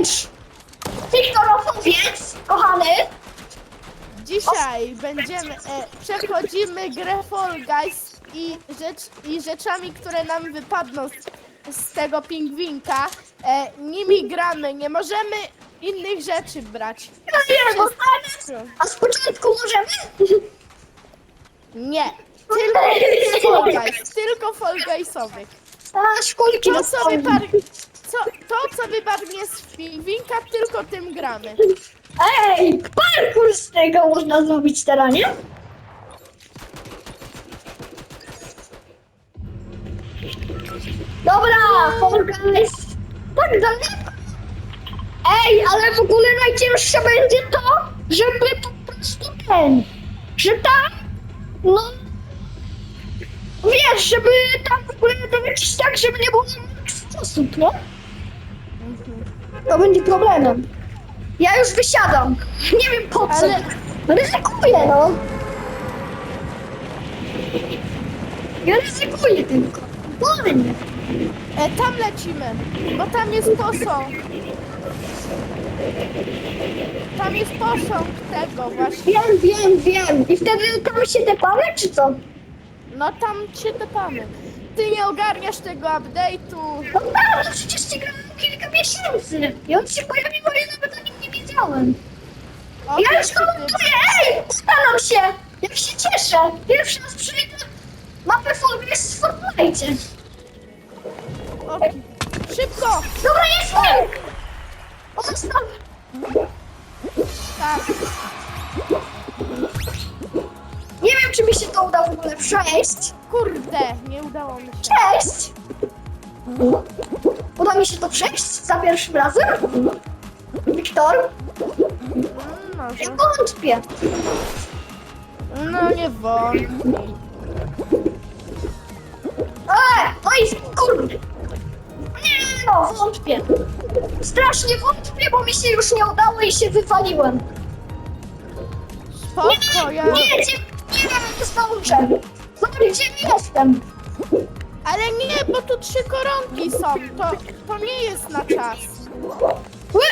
challenge! Wiktorofowiec, kochany, Dzisiaj będziemy, e, przechodzimy grę Fall Guys i, rzecz, i rzeczami, które nam wypadną z, z tego pingwinka. E, nimi gramy, nie możemy innych rzeczy brać. no nie, bo a z początku możemy? Nie, tylko Fall Guys, tylko Fall Guysowych. A, szkolki To co, dostałem. wypar... co, to, co wypadnie z pingwinka, tylko tym gramy. Ej, parkour z tego można zrobić teraz, nie? Dobra, Fall Guys. Tak daleko. Ej, ale w ogóle najcięższe będzie to, żeby po prostu ten, że tam, no, wiesz, żeby tam w ogóle dolecieć tak, żeby nie było sposób, no? To będzie problemem. Ja już wysiadam. Nie wiem po co. Ale- Ryzykuję, no. Ja ryzykuję tylko. Wolnie. E, tam lecimy, bo tam jest posąg. Tam jest posąg tego właśnie. Wiem, wiem, wiem. I wtedy tam się tepamy, czy co? No tam się tepamy. Ty nie ogarniasz tego update'u. No tak, no przecież ci grałem kilka miesięcy. I on się pojawił, a ja nawet o nim nie wiedziałem. O, Ja już komentuję, ej, uda nam się. Jak się cieszę. Pierwszy raz przejdę mapę Guys w Fortnite. O, szybko! Dobra, jestem! Zostaw! Tak. Nie wiem, czy mi się to uda w ogóle przejść. Kurde, nie udało mi się. Cześć! Uda mi się to przejść za pierwszym razem? Wiktor? Mm, Ja Może. wątpię. No nie wątpię. Eee, no i kurde. Nie no, wątpię. Strasznie wątpię, bo mi się już nie udało i się wywaliłem. Spoko, ja... Nie, gdzie, nie wiem, jak to zdążę. Zobacz, gdzie jestem. Ale nie, bo tu trzy koronki są. To, to nie jest na czas. Ły!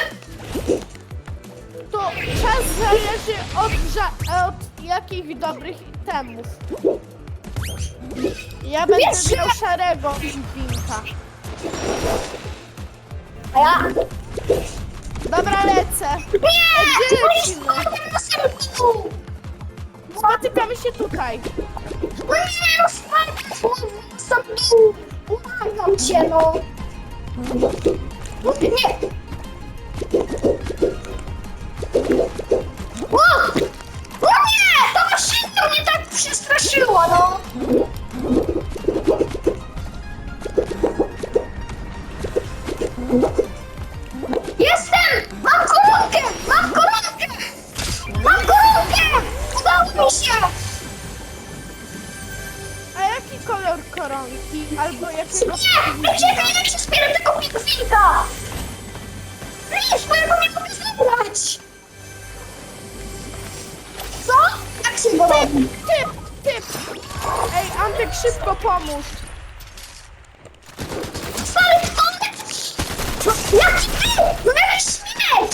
To czas zależy od, ża- od jakich dobrych itemów. Ja będę Wiesz, miał szarego pingwinka. A ja... Dobra, lecę. Nie! Gdzie jest lecimy? problem na sercu! Spotykamy się tutaj. No nie, no spadł dół! Błagam cię, no! Nie! O! No nie! Ta maszyna mnie tak przestraszyła, no! Go robi? Typ, typ! Ej, Antek, szybko pomóż. Stary, kto mnie... No, jaki ty? No jakiś śmieć!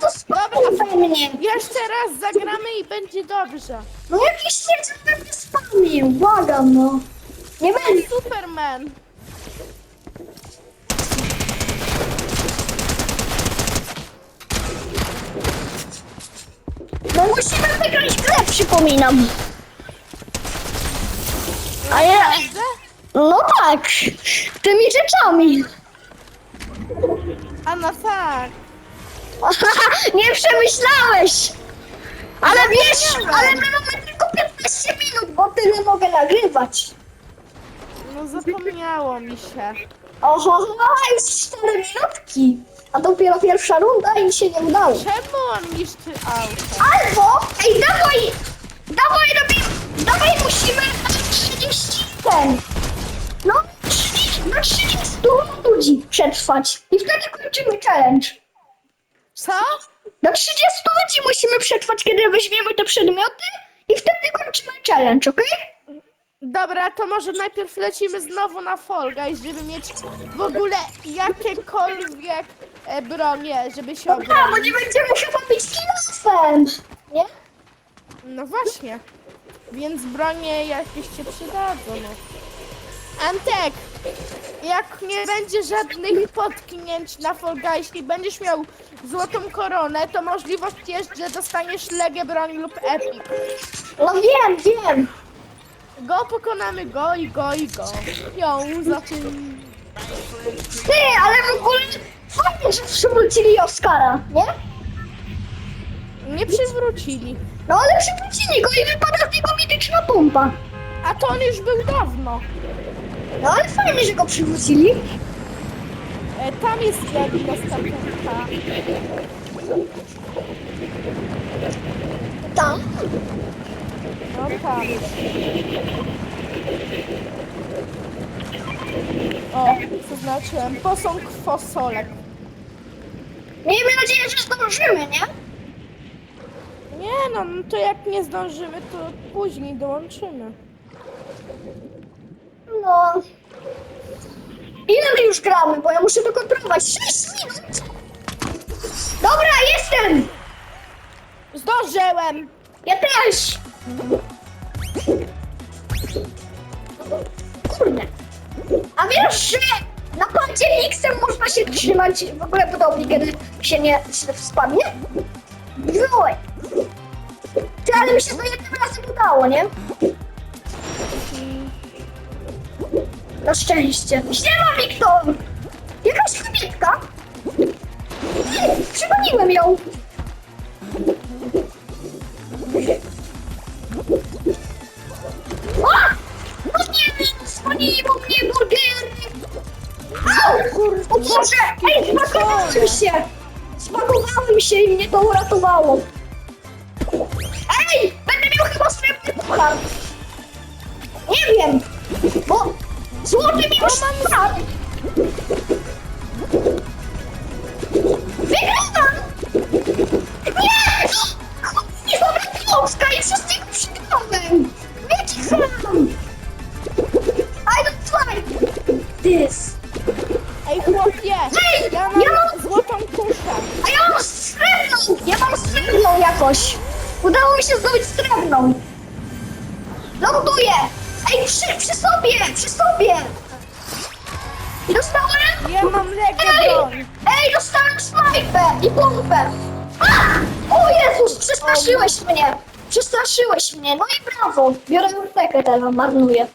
To spadł we mnie! Jeszcze raz zagramy i będzie dobrze. No jakiś śmieć we mnie spamił, błagam no! Nie będzie! Superman. Musimy wygrać grę, przypominam! A ja... No tak, tymi rzeczami. A no tak. nie przemyślałeś. Ale wiesz, ale my mamy tylko 15 minut, bo tyle mogę nagrywać. No zapomniało mi się. Oho, już 4 minutki. A dopiero pierwsza runda i się nie udało. Czemu on niszczy auto? Albo, ej, dawaj, dawaj, robimy, dawaj musimy na 30 ten. No, 30, na 30 ludzi przetrwać. I wtedy kończymy challenge. Co? Do 30 ludzi musimy przetrwać, kiedy weźmiemy te przedmioty i wtedy kończymy challenge, okej? Dobra, to może najpierw lecimy znowu na Fall Guys, żeby mieć w ogóle jakiekolwiek e, bronię, żeby się Dobra, bo nie będziemy chyba bić kilofem. Nie? No właśnie. Więc bronie jakieś się przydadzą. No. Antek, jak nie będzie żadnych potknięć na Fall Guys i będziesz miał złotą koronę, to możliwość jest, że dostaniesz legę broń lub epic. No wiem, wiem. Go pokonamy go i go i go. Ją za tym. Ty, ale w ogóle fajnie, że przywrócili Oscara, nie? Nie przywrócili. No ale przywrócili go i wypada z niego mityczna pompa. A to on już był dawno. No ale fajnie, że go przywrócili. E, tam jest jedna statuetka. Tam. O, zaznaczyłem. Posąg fosolek. Miejmy nadzieję, że zdążymy, nie? Nie no, no to jak nie zdążymy, to później dołączymy. No. Ile my już gramy, bo ja muszę to kontrolować. 6 minut! Dobra, jestem! Zdążyłem! Ja też! Kurde. A wiesz, że na padzie X-em można się trzymać w ogóle podobnie, kiedy się nie spadnie? Wywołaj. Ty, ale mi się to jednym razem udało, nie? Na szczęście. Siema, Wiktor! Jakaś kobietka? Przegoniłem ją. Dzwoniło mnie burgery! Au! O Boże! Ej, zbagowałem się! Zbagowałem się i mnie to uratowało. Ej! Będę miał chyba srebrny puchar. Nie wiem, bo this! Ej chłopie! Ej, Ja mam ja mam- złotą kuszę. A ja mam srebrną! Ja mam srebrną jakoś! Udało mi się zdobyć srebrną! Ląduję! Ej, przy, przy sobie! Przy sobie! I dostałem... Ja mam Ej! broń. Ej, dostałem snajpę i bombę! A! O Jezus, przestraszyłeś mnie! Przestraszyłeś mnie, no i brawo! Biorę aptekę teraz, marnuję.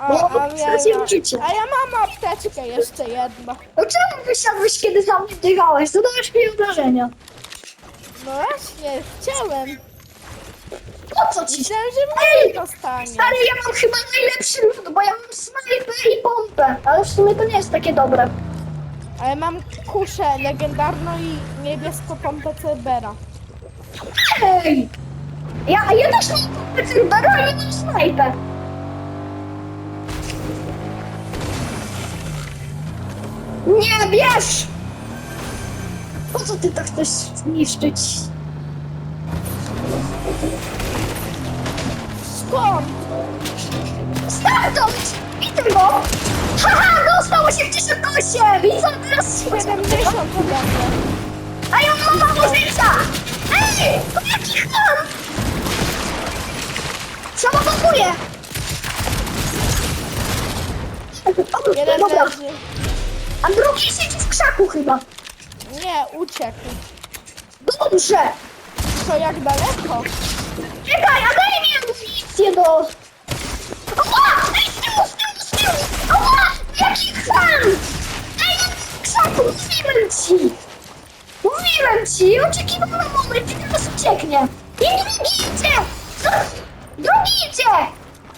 A, ja, straciłem życie. a ja mam apteczkę jeszcze jedną. No czemu wysiadłeś, kiedy mnie biegałeś? Zadałeś mi obrażenia. No właśnie, chciałem. Po co ci? Myślałem, że Ej! mnie dostanie. Stary, ja mam chyba najlepszy lód, bo ja mam snajpę i pompę. Ale w sumie to nie jest takie dobre. Ale mam kuszę legendarną i niebieską pompę Cybera. Ej! Ja, ja też mam pompę Cerbero, ale mam snajpę. Nie, bierz! Po co ty to chcesz zniszczyć? Skąd? Stamtąd! Widzę go! Haha, dostał 88! I co teraz? 70 ode mnie. A ja mam mało życia! Ej! To jaki chlam! Samobójuje! Jeden Dobra, leży. A drugi siedzi w krzaku chyba. Nie, uciekł. Dobrze! To jak daleko? Czekaj, a daj mi amunicję do... Ała! Ej, z tyłu, z tyłu, z tyłu! Ała! Jaki chlam! Ej, krzaku, mówiłem ci! Mówiłem ci, oczekiwałem na moment, kiedy nas ucieknie. I drugi idzie! Co? Drugi idzie!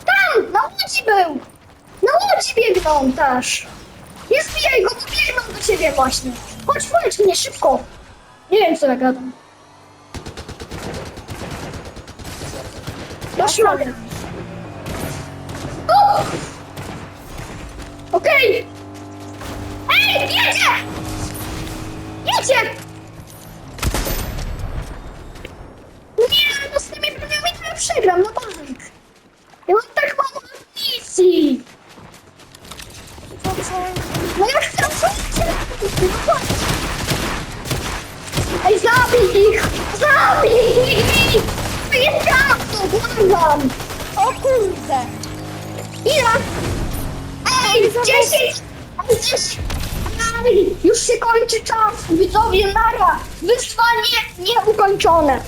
Tam, na łodzi był! Na łodzi biegną też! Nie zbijaj go, bo biegną do ciebie właśnie. Chodź, chodź mnie, szybko! Nie wiem, co ja gadam. Doszłam. O! Okej! Ej, jedzie! Jedzie! Nie, no z tymi broniami to ja przegram, no bank. Ja mam tak mało amunicji. To co? No ja chcę co? No właśnie. Jest to, błagam! O kurde! Ile? Ej, Ej, 10! 10! Ej, już się kończy czas, widzowie, nara! Wyzwanie nieukończone.